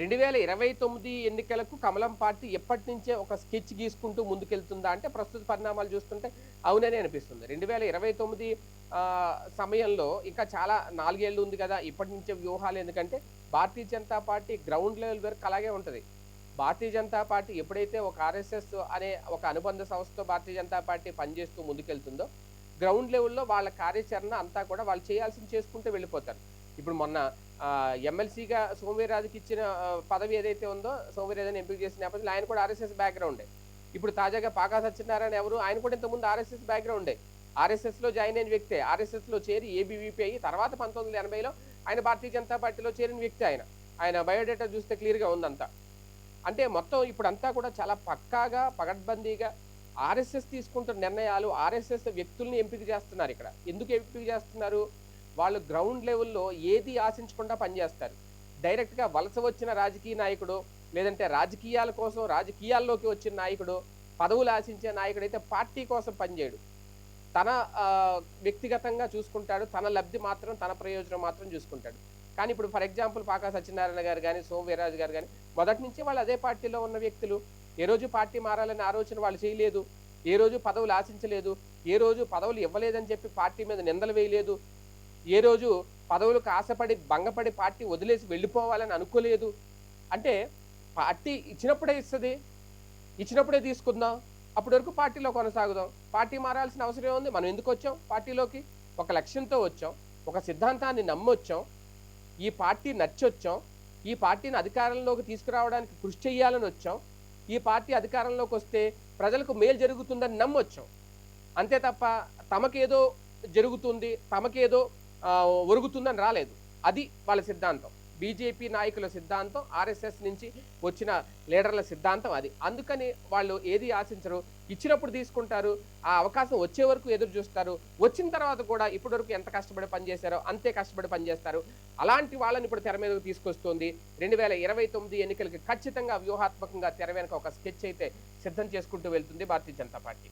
రెండు వేల ఇరవై తొమ్మిది ఎన్నికలకు కమలం పార్టీ ఎప్పటి నుంచే ఒక స్కెచ్ గీసుకుంటూ ముందుకెళ్తుందా అంటే ప్రస్తుత పరిణామాలు చూస్తుంటే అవుననే అనిపిస్తుంది. రెండు వేల ఇరవై తొమ్మిది సమయంలో ఇంకా చాలా నాలుగేళ్ళు ఉంది కదా ఇప్పటి నుంచే వ్యూహాలు ఎందుకంటే Bharatiya Janata party ground level వరకు అలాగే ఉంటుంది. భారతీయ జనతా పార్టీ ఎప్పుడైతే ఒక ఆర్ఎస్ఎస్ అనే ఒక అనుబంధ సంస్థతో భారతీయ జనతా పార్టీ పనిచేస్తూ ముందుకెళ్తుందో గ్రౌండ్ లెవెల్లో వాళ్ళ కార్యాచరణ అంతా కూడా వాళ్ళు చేయాల్సింది చేసుకుంటూ వెళ్ళిపోతారు. ఇప్పుడు మొన్న ఎమ్మెల్సీగా సోమవీరాజుకి ఇచ్చిన పదవి ఏదైతే ఉందో సోమవీరాజుని ఎంపిక చేసిన నేపథ్యంలో ఆయన కూడా ఆర్ఎస్ఎస్ బ్యాక్గ్రౌండే. ఇప్పుడు తాజాగా పాకా సత్యనారాయణ ఎవరు ఆయన కూడా ఇంతకుముందు ఆర్ఎస్ఎస్ బ్యాక్గ్రౌండే. ఆర్ఎస్ఎస్లో జాయిన్ అయిన వ్యక్తే ఆర్ఎస్ఎస్లో చేరి ఏబీవీపీ అయ్యి తర్వాత పంతొమ్మిది వందల ఎనభైలో ఆయన భారతీయ జనతా పార్టీలో చేరిన వ్యక్తి ఆయన. ఆయన బయోడేటా చూస్తే క్లియర్గా ఉందంతా. అంటే మొత్తం ఇప్పుడంతా కూడా చాలా పక్కాగా పగడ్బందీగా ఆర్ఎస్ఎస్ తీసుకుంటున్న నిర్ణయాలు ఆర్ఎస్ఎస్ వ్యక్తుల్ని ఎంపిక చేస్తున్నారు ఇక్కడ. ఎందుకు ఎంపిక చేస్తున్నారు? వాళ్ళు గ్రౌండ్ లెవెల్లో ఏది ఆశించకుండా పనిచేస్తారు. డైరెక్ట్గా వలస వచ్చిన రాజకీయ నాయకుడు లేదంటే రాజకీయాల కోసం రాజకీయాల్లోకి వచ్చిన నాయకుడు పదవులు ఆశించే నాయకుడు అయితే పార్టీ కోసం పనిచేయడు తన ఆ, వ్యక్తిగతంగా చూసుకుంటాడు. తన లబ్ధి మాత్రం తన ప్రయోజనం మాత్రం చూసుకుంటాడు. కానీ ఇప్పుడు ఫర్ ఎగ్జాంపుల్ పాకా సత్యనారాయణ గారు కానీ సోమ వీర్రాజు గారు కానీ మొదటి నుంచి వాళ్ళు అదే పార్టీలో ఉన్న వ్యక్తులు. ఏ రోజు పార్టీ మారాలనే ఆలోచన వాళ్ళు చేయలేదు. ఏ రోజు పదవులు ఆశించలేదు. ఏ రోజు పదవులు ఇవ్వలేదని చెప్పి పార్టీ మీద నిందలు వేయలేదు. ఏ రోజు పదవులకు ఆశపడి భంగపడి పార్టీ వదిలేసి వెళ్ళిపోవాలని అనుకోలేదు. అంటే పార్టీ ఇచ్చినప్పుడే ఇస్తుంది. ఇచ్చినప్పుడే తీసుకుందాం. అప్పటి వరకు పార్టీలో కొనసాగుదాం. పార్టీ మారాల్సిన అవసరం ఏముంది మనం ఎందుకు వచ్చాం? పార్టీలోకి ఒక లక్ష్యంతో వచ్చాం. ఒక సిద్ధాంతాన్ని నమ్మొచ్చాం. ఈ పార్టీ నచ్చొచ్చాం. ఈ పార్టీని అధికారంలోకి తీసుకురావడానికి కృషి చేయాలని వచ్చాం. ఈ పార్టీ అధికారంలోకి వస్తే ప్రజలకు మేలు జరుగుతుందని నమ్మొచ్చాం. అంతే తప్ప తమకేదో జరుగుతుంది. తమకేదో ఒరుగుతుందని రాలేదు. అది వాళ్ళ సిద్ధాంతం. బీజేపీ నాయకుల సిద్ధాంతం ఆర్ఎస్ఎస్ నుంచి వచ్చిన లీడర్ల సిద్ధాంతం అది. అందుకని వాళ్ళు ఏది ఆశించరు? ఇచ్చినప్పుడు తీసుకుంటారు ఆ అవకాశం వచ్చే వరకు ఎదురు చూస్తారు. వచ్చిన తర్వాత కూడా ఇప్పటి వరకు ఎంత కష్టపడి పనిచేశారో అంతే కష్టపడి పనిచేస్తారు. అలాంటి వాళ్ళని ఇప్పుడు తెర మీదకు తీసుకొస్తుంది. రెండు వేల ఇరవై తొమ్మిది ఎన్నికలకి ఖచ్చితంగా వ్యూహాత్మకంగా తెర వెనుక ఒక స్కెచ్ అయితే సిద్ధం చేసుకుంటూ వెళ్తుంది భారతీయ జనతా పార్టీ.